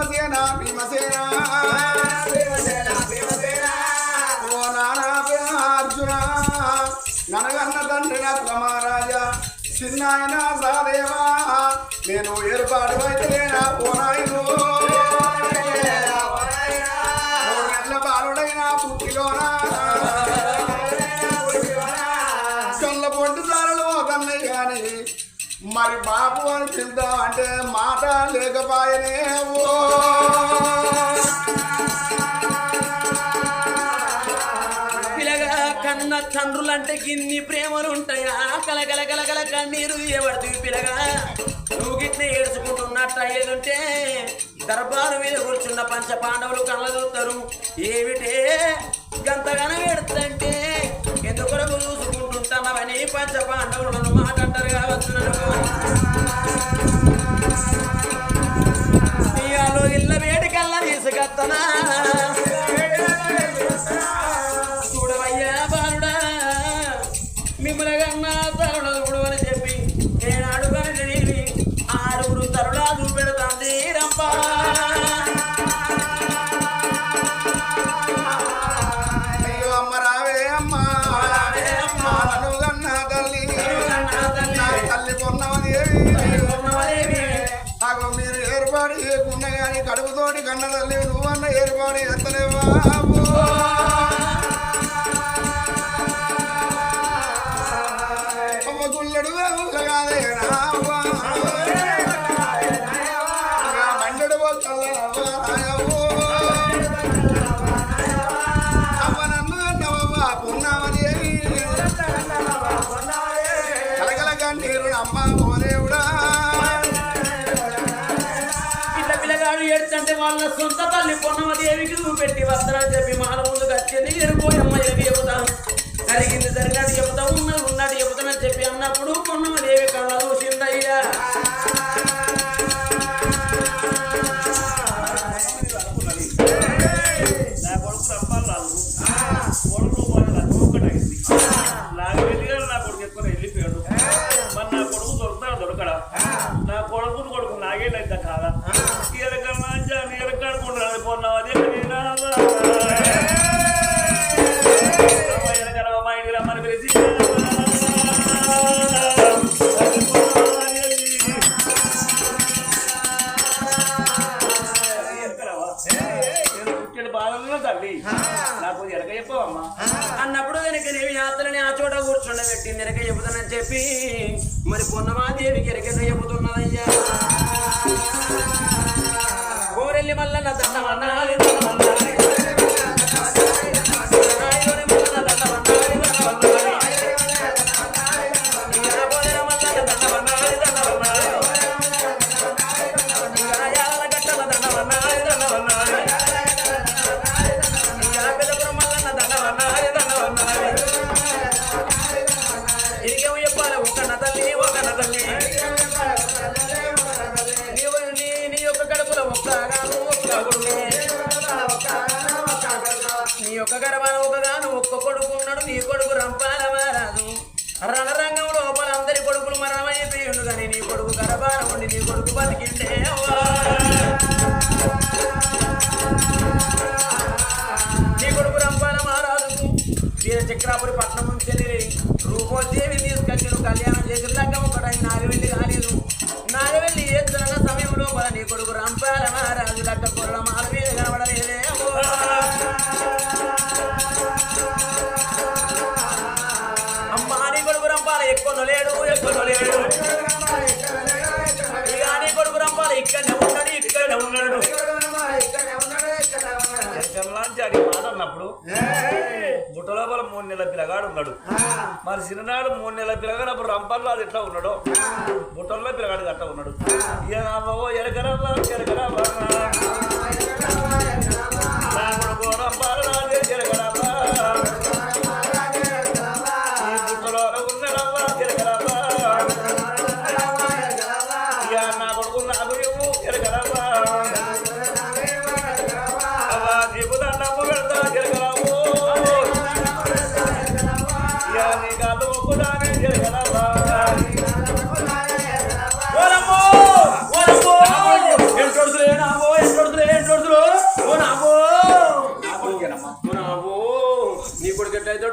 భీమసేన భీమసేన ఓ నానా అర్జున ననగన్న తండ్రి మహారాజా చిన్నాయన సహదేవా నేను ఏర్పాటు అయితే పోనాయను మరి బాబు అని పిలుద్దాం అంటే మాట లేకపాయనే ఓ. పిల్లగా కన్న తండ్రులంటే గిన్ని ప్రేమలు ఉంటాయా కలకల కలకల కన్నీరు ఎవరిది పిలగా? నువ్వు గిట్ల ఏడ్చుకుంటున్నట్టు అయ్యేదుంటే దర్బారు మీద కూర్చున్న పంచ పాండవులు కళ్ళ చూస్తారు ఏమిటే? గంతగానం ఏడుతుంటే ఎందుకు చూసుకుంటుంటానవని పంచ పాండవులను అంటారు కావచ్చు ఇళ్ళ వేడికల్లా తీసుకొత్తనా? కడుపుతోటి కన్న తల్లి నువ్వన్న ఏర్పాటు ఎత్తలేవా వాళ్ళ సొంత తల్లి పొన్నమదేవికి నువ్వు పెట్టి వస్త్రాలు చెప్పి మాల ముందుకు వచ్చింది ఎరుపోయమ్మ ఎవి చెబుతాను జరిగింది జరిగినట్టు చెబుతా ఉన్నది ఉన్నట్టు చెబుతానని చెప్పి అన్నప్పుడు పొన్నమదేవి కళ్ళ చూసిందయ్యా నా కొడుకు దొరుకుతాడు దొరకడా? నా కొడుకును కొడుకు నాగేళ్ళైతే కాదా? గర్భాన ఒకగాను ఒక్క కొడుకు ఉన్నాడు నీ కొడుకు రంపాల మారాదు రణరంగం లోపల అందరి కొడుకులు మరణమైపోయిండు కానీ నీ కొడుకు గర్భాన ఉండి నీ కొడుకు బతికిండే అది మాట అన్నప్పుడు బుట్ట లోపల మూడు నెలల పిల్లగాడు ఉన్నాడు. మరి చిన్ననాడు మూడు నెలల పిల్లగాడు అప్పుడు రంపల్లో అది ఎట్లా ఉన్నాడో? బుట్టల్లో పిల్లగాడు అట్లా ఉన్నాడు. ఓ ఎరకరమ్మా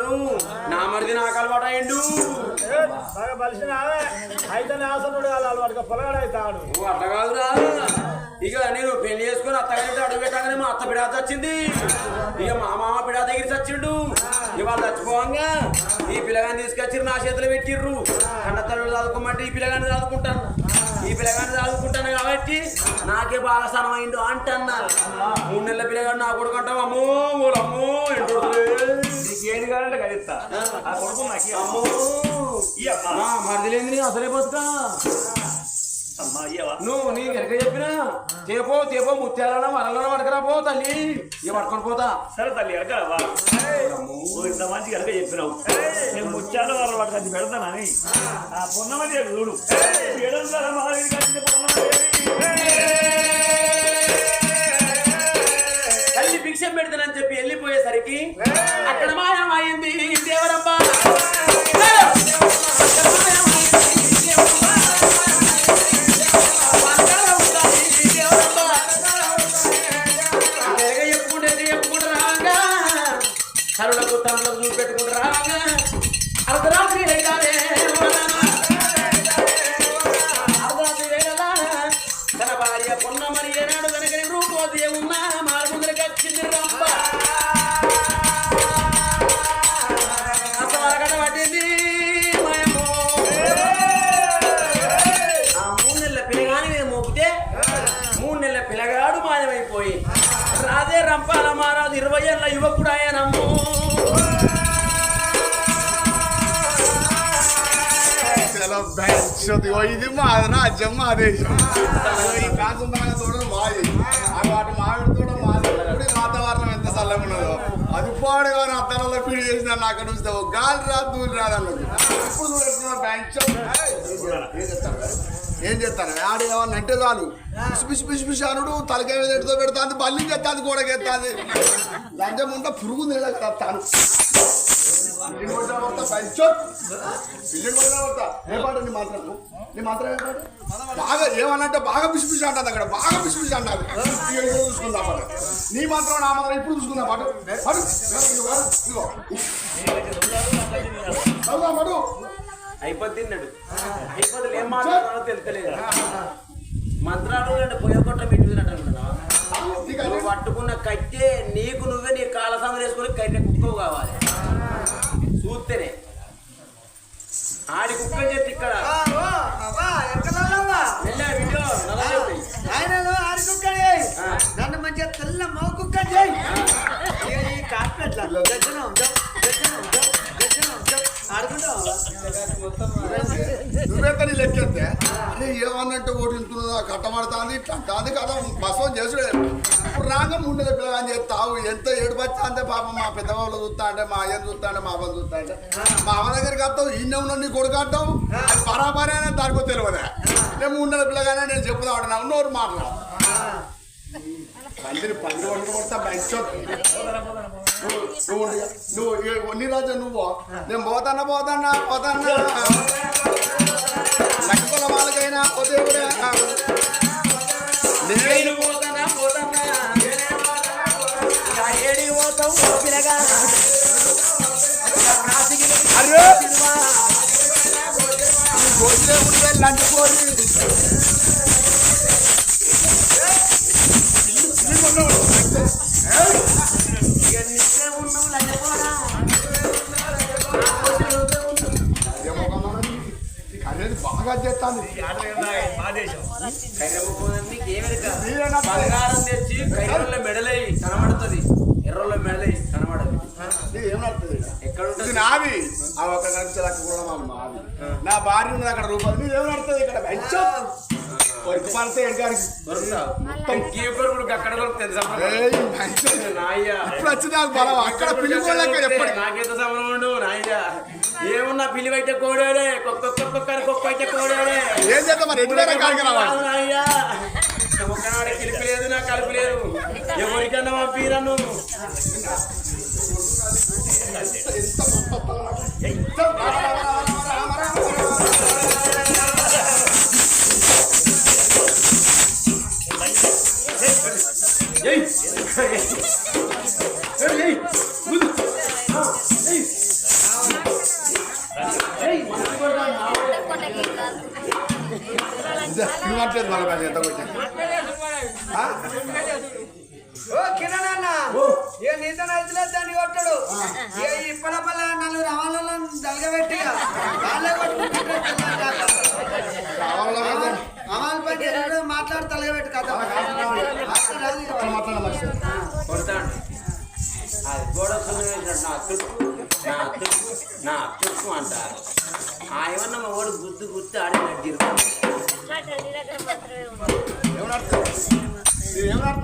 ఎట్లయితాడు నా మరిది నాకు అలవాటు అయ్యిండు. బాగా బలిసిన అయితే ఆసనుడు అలవాటుగా అట్లా కాదురా. ఇక నేను పెళ్ళి చేసుకుని అత్తగారింటి అడుగు పెట్టగానే మా అత్త పిడాత వచ్చింది. ఇక మా మామ పిడా దగ్గర చచ్చిండు ఇవాళ చచ్చిపోవంగా. ఈ పిల్లగాన్ని తీసుకొచ్చి నా చేతిలో పెట్టిర్రు. కన్న తల్లులు చదువుకోమంటే ఈ పిల్లగాన్ని చదువుకుంటాను. ఈ పిల్లగాన్ని చదువుకుంటాను కాబట్టి నాకే బాగా సనమైండు అంటన్నారు. మూడు నెలల పిల్లగాడు నా కొడుకు అంటావు. అమ్మో ఓలమ్మో ఎంటుడుతులే. ఏది కావాలంటే కలిస్తా ఆ. కొడుకు నాకు మరిదిలేంది అసలే బతుకా? నువ్వు నీ వెనక చెప్పినా? తేపో తేపో ముత్యాలన వరలన పడకరా పో తల్లి. ఇక పట్టుకొని పోతా. సరే తల్లి ఇంత మంచి కనుక చెప్పినావు. నేను ముత్యాలు వాడు కలిసి పెడతానని ఆ పొన్నమని చూడు. తల్లి భిక్షం పెడతానని చెప్పి వెళ్ళిపోయేసరికి బెంచ్ ఓ ఇది మా రాజ్యం మా దేశం. ఈ కాకుండా బాగా చూడడం మాది. ఆ వాటి మామిడి తోట మాది. ఇప్పుడు వాతావరణం ఎంత చల్లగా ఉన్నదో. అది పాడుగా నా తలలో పీడి చేసిన నాకు చూస్తే ఓ గాలి రాదు దూరి రాదు అన్నది ఇప్పుడు చూడుతున్న బెంచ్ ఏం చేస్తాను? ఆడ ఏమన్నా అంటే చాలు. పిసి పిసి పిసి పిసి అనుడు తలకాయ మీద ఎడుతో పెడతాది బల్లి ఎత్తాది గోడకి ఎత్తాది లంచం ఉంటే పురుగు నిలగలుగుతాను పిల్లి కొట్టిన కొడతా బెంచ్ పిల్లి కొట్టిన కొడతా ఏ పాట నీ మాత్రం? నీ మాత్రం ఏ పాట? బాగా ఏమన్నంటే బాగా పిసి పిసి అంటుంది అక్కడ బాగా పిసి పిసి అంటారు ఇదిగో చూసుకుందా పాట. నీ మాత్రం నా మాత్రం ఇప్పుడు చూసుకుందా పాట? పాడు. ఇదిగో, ఇదిగో. చదువుదా పాడు? అయిపోద్ది తిన్నాడు అయిపోతే ఏం మాట్లాడాలో తెలుస్తలేదు. మంత్రాలు అంటే పొయ్య కొట్ట పెట్టుకున్నట్టు పట్టుకున్న కట్టే నీకు నువ్వే నీ కాళ్ళ సంగతి వేసుకొని కట్టె కుక్కవు కావాలి చూస్తేనే ఆడి కుక్క చెట్టు ఇక్కడ. వెళ్ళా వీడియో నలభై ఆ. నన్ను మంచిగా తెల్ల మగ కుక్క చేయి. ఈ కార్పెట్ల దర్శనం దర్శనం దర్శనం ఆడుకుంటాం నువ్వెంత నీ లెక్కెత్తే అరే ఏమన్నంటే ఓటు వెళ్తున్నదా కట్టబడతాంది ఇట్లా అంటాంది కదా బస్వం చేసుడే. ఇప్పుడు రాగా ముండల పిల్లగాని చేస్తావు ఎంత ఏడుపచ్చా అంటే పాపం మా పెద్దవాళ్ళు చూస్తా అంటే మా అయ్యను చూస్తా అంటే మా అవ్వని చూస్తా అంటే. మా అవ్వ దగ్గరికి వస్తావు ఈయన ఉన్న నీ కొడుకు అంటావు? అది బరాబరే అనేది దానికో తెలియదా. నేను ముండల పిల్లగానే నేను చెప్పుదా ఉంటాను ఉన్నోరు మాట్లాడు. పందిరి పంది వంట కొడతా బయట నువ్వు నువ్వు ఉండు. నువ్వు నీ రాజా నువ్వు? నేను పోతానా పోతానా పోతానా? లక్కల వాళ్ళకైనా ఓ దేవుడే. నేను పోతానా పోతానా? ఏడి పోతావు వెళ్ళి అరే! సినిమా. గోజే ఉంటే లంచ్ కోరి. చేస్తాను. బంగారం తెచ్చి కైరోళ్ళ మెడలై కనబడుతుంది ఎర్రోళ్ళ మెడలై కనబడదు నాది. ఆ ఒక లక్ష కూడా మాది నా భార్య ఉన్నది అక్కడ రూపాయలు నీది ఏం నడుతుంది ఇక్కడ? బెంచ్ వర్క్ పడితే ఎడగానికి మొత్తం కీపర్ కూడా అక్కడ ఇప్పుడు నాకు బలం. ఎప్పటి నాకేంత సమరం ఉండు నాయ్యా. ఏమున్నా పిల్లి అయితే కోడేడే కుక్క కుక్క అయితే కోడేడే. ఏం చేద్దాం మరి? లేదు నా కలుపు లేదు. ఎవరికన్నా ఏయ్. ఏయ్, ఏయ్. ఇది మాట్లేదు మళ్ళీ ఎంత కొట్టా ఆ? ఓ కిరణ్ అన్న ఇక నీతో నడిచిలే దాన్ని కొట్టడు. ఈ ఇప్పల పల్ల నలుగురు అమలను దలగబెట్టి వాళ్ళే కొట్టుకుంటారు? అమలు మాట్లాడి తలగబెట్టు మరి. కొడతాడు అది గోడ నా తుక్కు నా తుక్కు నా తుక్కు అంటారు. ఆ ఏమన్నా మా వాడు గుర్తు గుర్తు ఆడి నడ్డిరు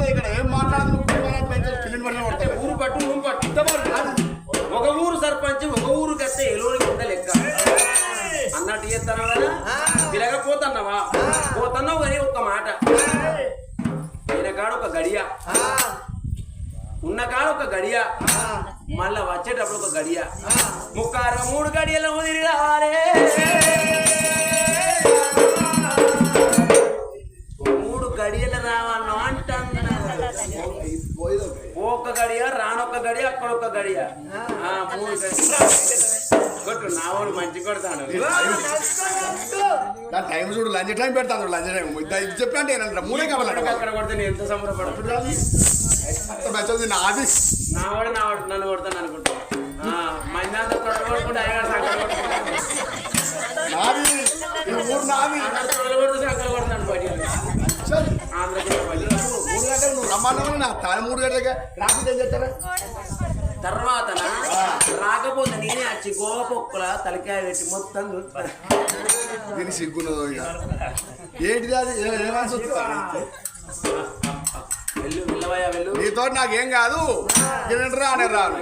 ఇక్కడ ఏం ఊరు పట్టు ఊరు పట్టు ఒక ఊరు సర్పంచ్ ఒక ఊరు కస్తే ఎలోనికి కింద లెక్క అన్నట్టు చేస్తానా తిరగపోతున్నావా పోతున్నావు కానీ ఒక్క మాట ఈయన కాడ ఒక గడియ ఆ, ఉన్న కాడ ఒక గడియ మళ్ళా వచ్చేటప్పుడు ఒక గడియ. ముక్కారు మూడు గడియలు ముదిరి రావాలే గడియ రానొక్క గడియ అక్కడ ఒక గడియ కొట్టు నా వాడు మంచి కొడతాడు. దాని టైం చూడు లంచ్ టైం పెడతాను లంచ్ టైం. నేను మూడే కావాలంట అక్కడ కొడితే నేను ఎంత సంబరపడతాడు మెచ్చది నాది నా వాడు నా వాడు నన్ను కొడతాను అనుకుంటా. మంది కొట్టుకుంటే నాది నాది సంకలు కొడితే సంకలు కొడతాను బయట చల్. ఆంధ్రప్రదేశ్ బయట మూడు నా మూడు గంటలకే రాకపోతే ఏం చేస్తారా? తర్వాత రాకపోతే నేనే వచ్చి గోవ పొక్కుల తలకాయ పెట్టి మొత్తం చూస్తాను దీనికి సిగ్గున్నదో ఇక. ఏంటిది అది? ఏ- ఏమాల్సి వస్తుంది వెళ్ళు వెళ్ళవయ్యా వెళ్ళు. నీతో నాకేం కాదు. కిరణ్ రానే రాను.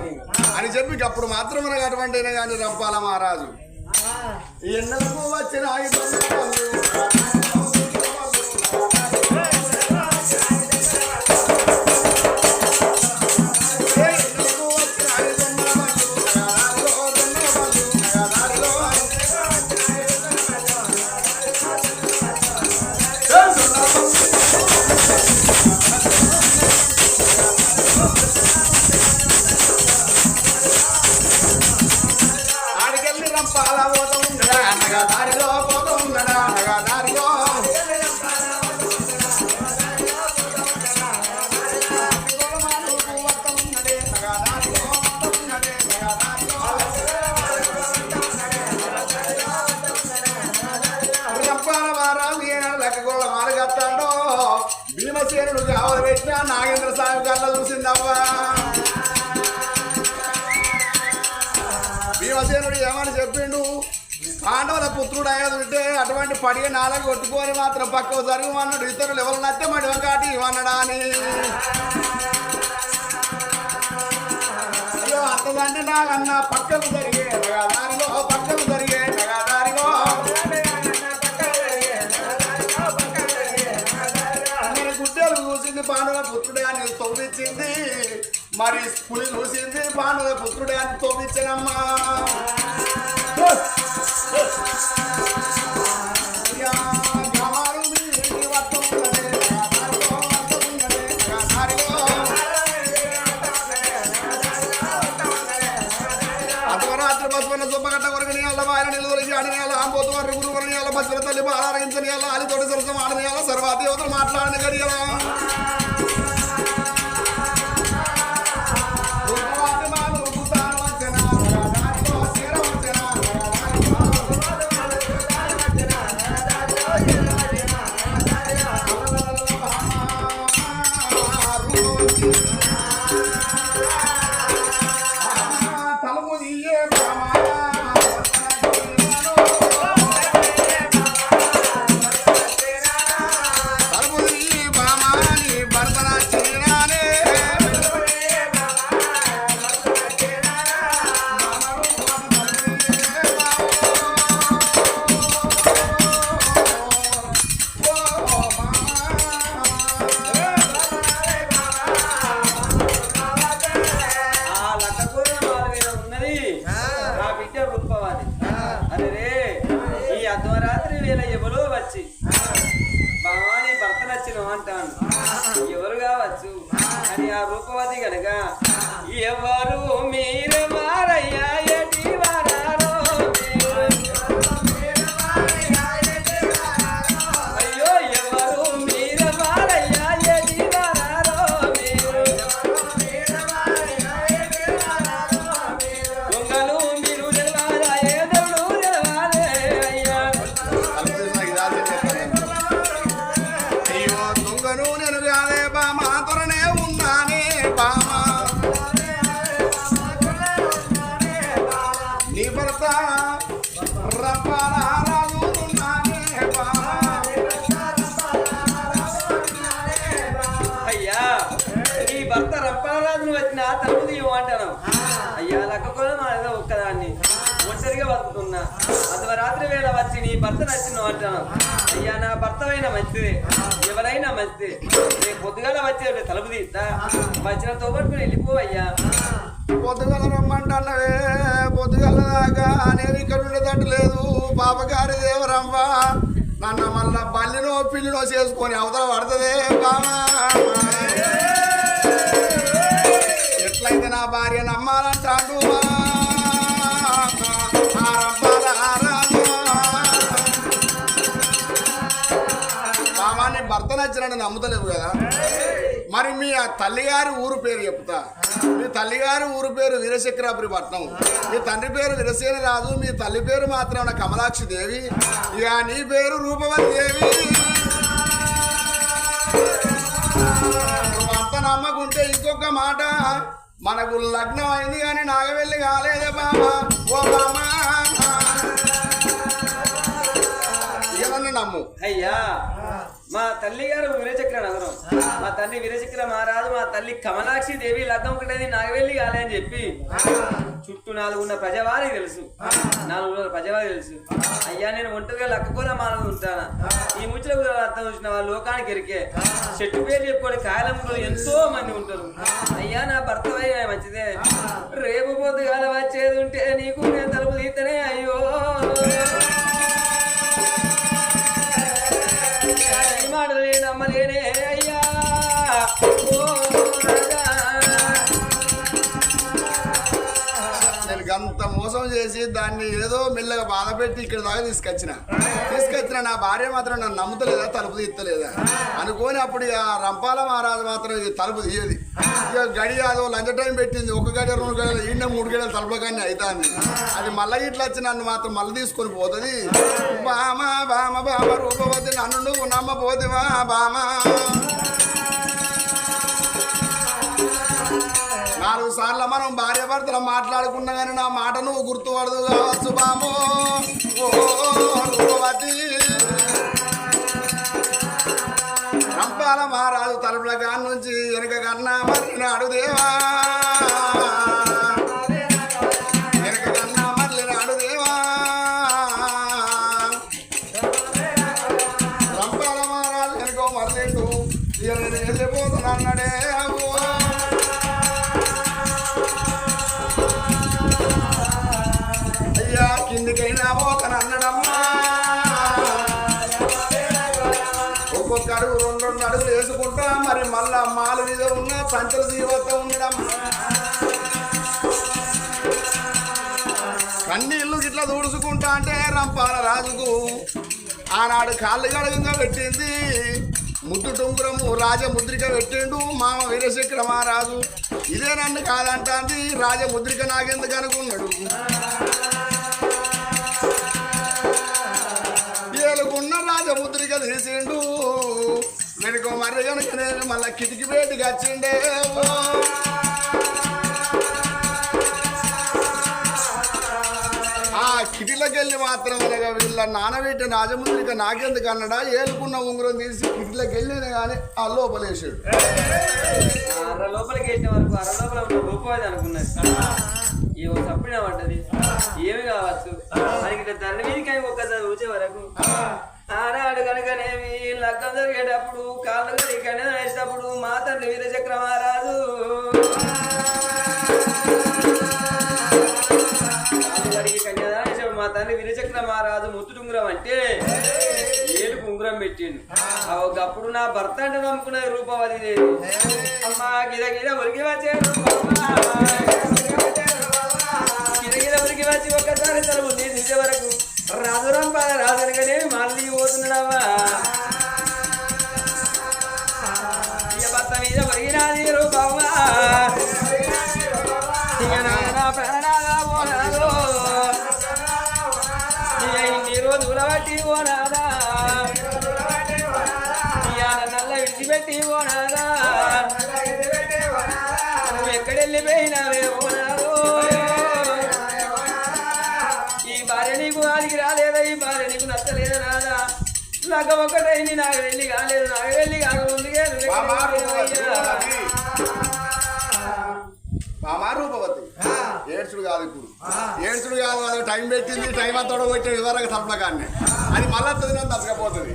అని చెప్పి అప్పుడు మాత్రం మనకు అటువంటి కానీ రంపాల మహారాజు. ఈ ఎన్నెలకు వచ్చిన కళ్ళ భీమసేనుడు ఏమని చెప్పిండు? పాండవుల పుత్రుడు అయ్యేదుంటే అటువంటి పడిగ నాలుగు కొట్టుకొని మాత్రం పక్కకు జరుగుమన్నాడు ఇతరులు ఎవరు నచ్చే మడి కాటి ఇవ్వన్నాడా అని. అయ్యో అంతదంటే నాకన్నా పక్కకు జరిగే దారిలో పక్కకు జరిగే చూసింది పాండవ పుత్రుడే అని తొమ్మిచ్చింది మరి పులి చూసింది పాండవ పుత్రుడే అని తొవ్విచ్చనమ్మా యా, గ్రామాలు మీ ఇంటి వద్ద ఉన్నదే, దారిలో వద్ద ఉన్నదే, దారిలో. గడియలా వేళ వచ్చి నీ భర్త నచ్చిన అంటాను అయ్యా నా భర్తవైనా మంచిదే. ఎవరైనా మంచిదే. రేపు పొద్దుగాల వచ్చే తలుపు తీస్తా వచ్చిన తోబట్టుకుని వెళ్ళిపోవయ్యా. పొద్దుగల రమ్మంటున్నవే పొద్దుగల దాకా నేను ఇక్కడ ఉండేటట్టు లేదు. పాపగారి దేవరమ్మ నన్ను మళ్ళా బల్లినో పిల్లినో చేసుకొని అవతల పడుతుందే బామా ఎట్లయితే నా భార్య నమ్మాలంటాడు ఆ మామాన్ని నమ్ముతలేవు కదా. మరి మీ ఆ తల్లిగారి ఊరు పేరు చెప్తా. మీ తల్లిగారి ఊరు పేరు వీరశక్రాపురి పట్నం. మీ తండ్రి పేరు వీరసేన రాజు మీ తల్లి పేరు మాత్రం కమలాక్షి దేవి. ఇక నీ పేరు రూపవతి దేవి. నువ్వు అంత నమ్మకుంటే ఇంకొక మాట. మనకు లగ్నం అయింది కానీ నాగవెల్లి కాలేదే బాబా. ఓ బామా ఏమన్నా నమ్ము అయ్యా మా తల్లి గారు వీరచక్ర నగరం. మా తల్లి వీరచక్ర మహారాజు మా తల్లి కమలాక్షి దేవి లగ్గం ఒకటేది నాగవెల్లి కాలే అని చెప్పి. చుట్టూ నాలుగు ఉన్న ప్రజవారికి తెలుసు. నాలుగు రోజుల ప్రజవారికి తెలుసు. అయ్యా నేను ఒంటరిగా లక్కకోల మానవు ఉంటానా? ఈ ముచ్చట కూడా అర్థం చూసిన వాళ్ళు లోకానికి ఎరికే. చెట్టు పేరు చెప్పుకొని కాయలంలో ఎంతో మంది ఉంటారు. అయ్యా నా భర్త మంచిదే. రేపు పొద్దుగాల వచ్చేది ఉంటే నీకు నేను తలుపు తీస్తేనే అయ్యో. ఈ అయ్యా. ఓ మోసం చేసి దాన్ని ఏదో మెల్లగా బాధ పెట్టి ఇక్కడ దాకా తీసుకొచ్చిన. తీసుకొచ్చిన నా భార్య మాత్రం నన్ను నమ్ముతలేదా తలుపు తీస్తలేదా? అనుకోని అప్పుడు ఆ రంపాల మహారాజు మాత్రం ఇది తలుపు తీయది. ఇక గడి అదో లంచ్ టైం పెట్టింది. ఒక గడి రెండు గడియలు ఈయన మూడు గడియలు తలుపుల కానీ అవుతాను అది మళ్ళీ ఇట్లా వచ్చి నన్ను మాత్రం మళ్ళీ తీసుకొని పోతుంది. బామ బామ బామ రూపవతి నన్ను నువ్వు నమ్మపోతివా బామ? నాలుగు సార్లు మనం భార్య భర్తలు మాట్లాడుకున్నా కానీ నా మాట నువ్వు గుర్తుపడదు కావచ్చు బామో రూపవతి రంపాల మహారాజు తలుపుల కాని నుంచి వెనక కన్నా మర్లినాడు దేవా కన్నీళ్ళు ఇట్లా దూడుచుకుంటా అంటే రంపాల రాజుకు ఆనాడు కాళ్ళు గడగంగా పెట్టింది. ముద్దు టుంగురము రాజముద్రిక పెట్టిండు మామ వీరశక్ర మహారాజు. ఇదే నన్ను కాదంటాంది రాజముద్రిక నాకెందుకు అనుకున్నాడు? ఏలుకున్న రాజముద్రిక తీసిండు. వెనుక మర్రి కనుక నేను మళ్ళా కిటికీ బయటికి వచ్చిండే. కిట్లకెళ్ళి వెళ్ళి మాత్రం అనగా వీళ్ళ నానబెట్టిన రాజముద్రిక నాకెందుకు అన్నడా? ఏలుకున్న ఉంగరం తీసి కిట్లకి వెళ్ళిన కానీ ఆ లోపలేసాడు అర లోపలికి వెళ్ళిన వరకు అర లోపల ఉన్న అనుకున్నది ఏవో తప్పిన పడ్డది ఏమి కావచ్చు? మనకి తండ్రి మీదకి ఒక్కసారి వచ్చే వరకు. ఆనాడు కనుకనేమి లక్కం జరిగేటప్పుడు కాళ్ళు కడిగి వేసేటప్పుడు మా తండ్రి వీరచక్ర మహారాజు ఉంగరం అంటే ఏడుపు ఉంగరం పెట్టిండు. ఒకప్పుడు నా భర్త అంటే నమ్ముకునే రూపవతి దేవి అమ్మా గిద గిద ఉరికి వచ్చే రూపమ్మా. గిద గిద ఉరికి వచ్చి ఒక్కసారి తలుపు తీసే వరకు రాజురంప రాజునిగానే మళ్ళీ పోతున్నాడమ్మా ఇక భర్త మీద ఒరిగినాది రూపమ్మా ఇన్ని రోజుల బట్టి పోనాదా నల్ల విడిచిపెట్టి పోనాదా నువ్వు ఎక్కడెళ్ళిపోయినావే పోనాదో ఈ భార్య నీకు ఆదికి రాలేదా? ఈ భార్య నీకు నచ్చలేదా రాదా నాకు ఒకటైంది నాకు వెళ్ళి కాలేదు నాకు వెళ్ళి కాక ముందుకే నువ్వు బామా ఎక్కడికి రూపవతి? బామా రూపవతి. టైం పెట్టింది టైం అంతా ఇదివరకు తలుపుల కానీ అది మళ్ళా తొమ్మిది తప్పకపోతుంది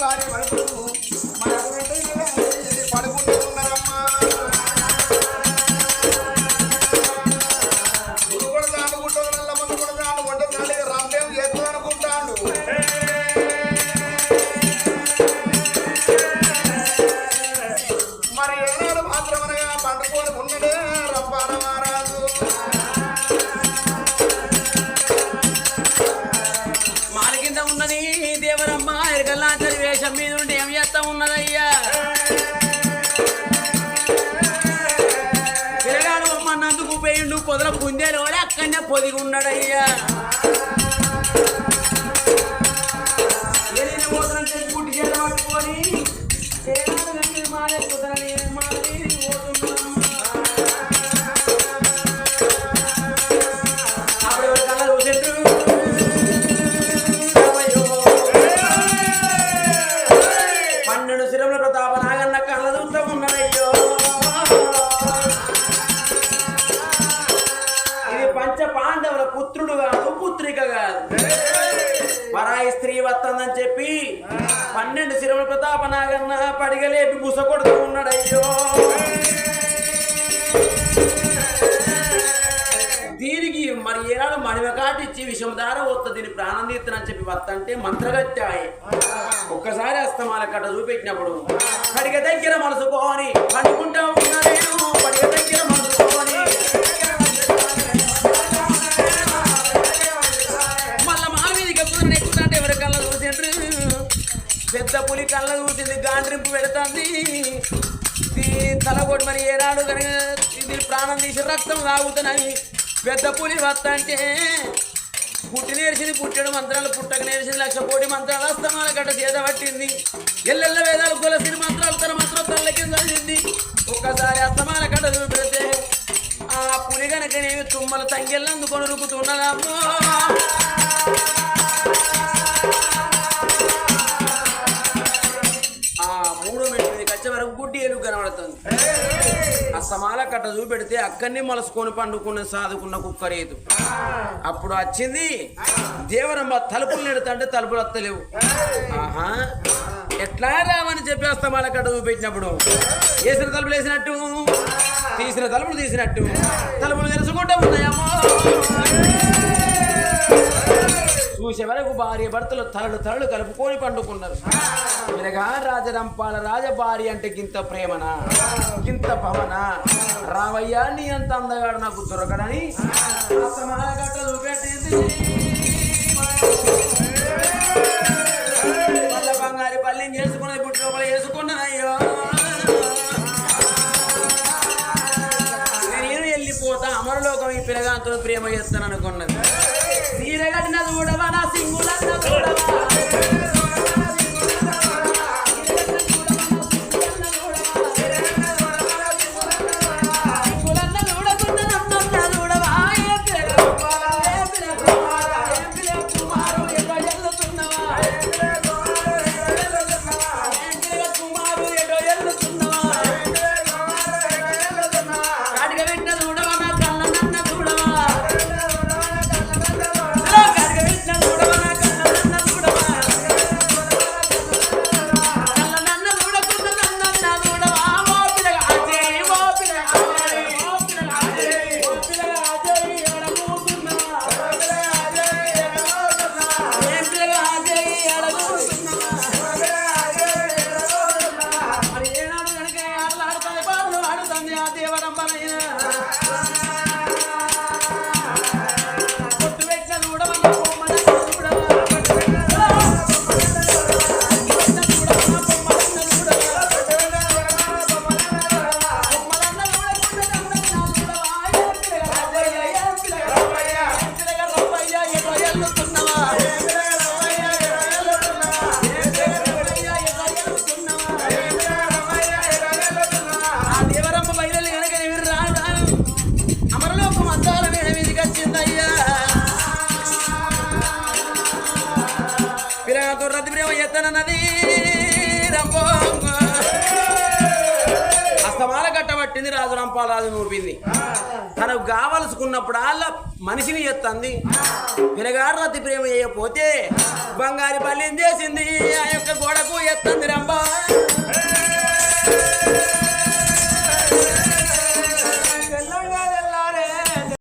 చేసుకునే భార్య చెప్పి వత్తంటే మంత్రగత్యాయి ఒక్కసారి అస్తమాల కట్ట చూపెట్టినప్పుడు కడిగ దగ్గర మనసుకోని పండుకుంటా ఉన్నా నేను దగ్గర మనసుకోని మళ్ళా మా మీదకి ఎప్పుడు ఎక్కుతుంటే ఎవరి కళ్ళ చూసిండ్రు? పెద్ద పులి కళ్ళ చూసింది గాండ్రింపు పెడుతుంది. తలగొట్టి మరి ఏనాడు కనుక? ఇది ప్రాణం తీసి రక్తం తాగుతున్నాయి పెద్ద పులి వస్తంటే పుట్టి నేర్చింది పుట్టడు మంత్రాలు పుట్టక నేర్చింది లక్ష కోటి మంత్రాలు. అస్తమాల గడ్డ చేత పట్టింది. ఎల్లెల్ల వేదాలు కొలసిన మంత్రాలు తన మంత్రం తల్ల కింద చదివింది ఒక్కసారి అస్తమాల గడ్డ చూపెడితే ఆ పులి కనుకనేమి తుమ్మల తంగెళ్ళు అందుకొని రుకుతున్నదమ్మో వచ్చే వరకు గుడ్డి ఏనుగు కనబడుతుంది. అస్తమాల కట్ట చూపెడితే అక్కడిని మలసుకొని పండుకున్న సాదుకున్న కుక్క రేదు అప్పుడు వచ్చింది దేవరమ్మ తలుపులు నెడుతుంటే తలుపులు వస్తలేవు ఆహా ఎట్లా రావని చెప్పి అస్తమాల కట్ట చూపెట్టినప్పుడు? వేసిన తలుపులు వేసినట్టు తీసిన తలుపులు తీసినట్టు. తలుపులు తెలుసుకుంటూ ఉన్నాయమ్మో. చూసే వరకు భార్య భర్తలు తలలు తలలు కలుపుకొని పండుకున్నారు. వినగా రాజరంపాల రాజ భార్య అంటే గింత ప్రేమనా? గింత పవన? రావయ్యా నీ అంత అందగాడు నాకు దొరకడని? అసమాన గట్టలు బంగారు పల్లిని చేసుకున్నది బుట్టి లోపల వేసుకున్నానయ్యో నేను వెళ్ళిపోతా అమరలోకం ఈ పిల్లగాంతో ప్రేమ చేస్తాను అనుకున్నది తీరగడిన చూడవా నా సింగులన్న చూడవా కట్టబట్టింది రాజు రంపాలరాజు నూపింది తనకు కావలసుకున్నప్పుడు వాళ్ళ మనిషిని ఎత్తంది. పిల్లగాడు రతి ప్రేమ చేయకపోతే బంగారి పల్లెం చేసింది. ఆ యొక్క గోడకు ఎత్తంది రంప